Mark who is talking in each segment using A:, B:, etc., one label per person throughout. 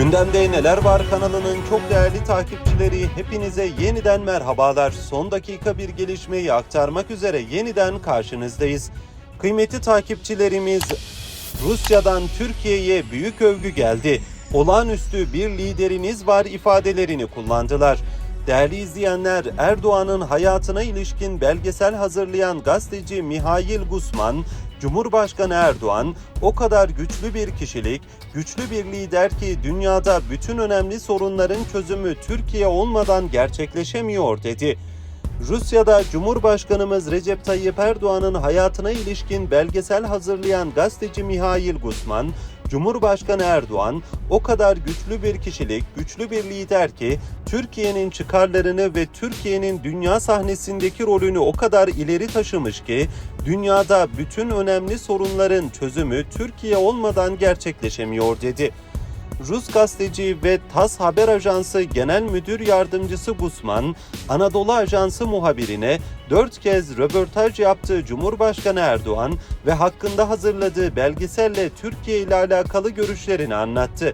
A: Gündemde Neler Var kanalının çok değerli takipçileri hepinize yeniden merhabalar. Son dakika bir gelişmeyi aktarmak üzere yeniden karşınızdayız. Kıymetli takipçilerimiz Rusya'dan Türkiye'ye büyük övgü geldi. Olağanüstü bir lideriniz var ifadelerini kullandılar. Değerli izleyenler, Erdoğan'ın hayatına ilişkin belgesel hazırlayan gazeteci Mihail Gusman, Cumhurbaşkanı Erdoğan o kadar güçlü bir kişilik, güçlü bir lider ki dünyada bütün önemli sorunların çözümü Türkiye olmadan gerçekleşemiyor dedi. Rusya'da Cumhurbaşkanımız Recep Tayyip Erdoğan'ın hayatına ilişkin belgesel hazırlayan gazeteci Mihail Gusman, Cumhurbaşkanı Erdoğan o kadar güçlü bir kişilik, güçlü bir lider ki Türkiye'nin çıkarlarını ve Türkiye'nin dünya sahnesindeki rolünü o kadar ileri taşımış ki dünyada bütün önemli sorunların çözümü Türkiye olmadan gerçekleşemiyor dedi. Rus gazeteci ve TAS Haber Ajansı Genel Müdür Yardımcısı Gusman, Anadolu Ajansı muhabirine dört kez röportaj yaptığı Cumhurbaşkanı Erdoğan ve hakkında hazırladığı belgeselle Türkiye ile alakalı görüşlerini anlattı.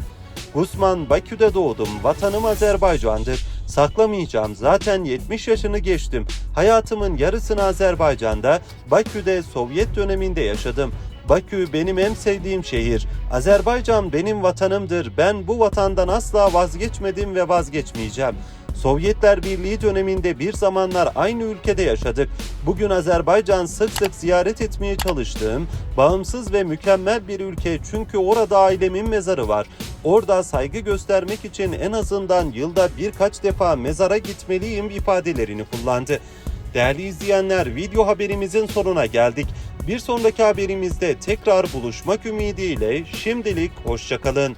A: Gusman, Bakü'de doğdum, vatanım Azerbaycan'dır. Saklamayacağım, zaten 70 yaşını geçtim. Hayatımın yarısını Azerbaycan'da, Bakü'de Sovyet döneminde yaşadım. Bakü benim en sevdiğim şehir. Azerbaycan benim vatanımdır. Ben bu vatandan asla vazgeçmedim ve vazgeçmeyeceğim. Sovyetler Birliği döneminde bir zamanlar aynı ülkede yaşadık. Bugün Azerbaycan sık sık ziyaret etmeye çalıştığım bağımsız ve mükemmel bir ülke çünkü orada ailemin mezarı var. Orada saygı göstermek için en azından yılda birkaç defa mezara gitmeliyim ifadelerini kullandı. Değerli izleyenler video haberimizin sonuna geldik. Bir sonraki haberimizde tekrar buluşmak ümidiyle şimdilik hoşçakalın.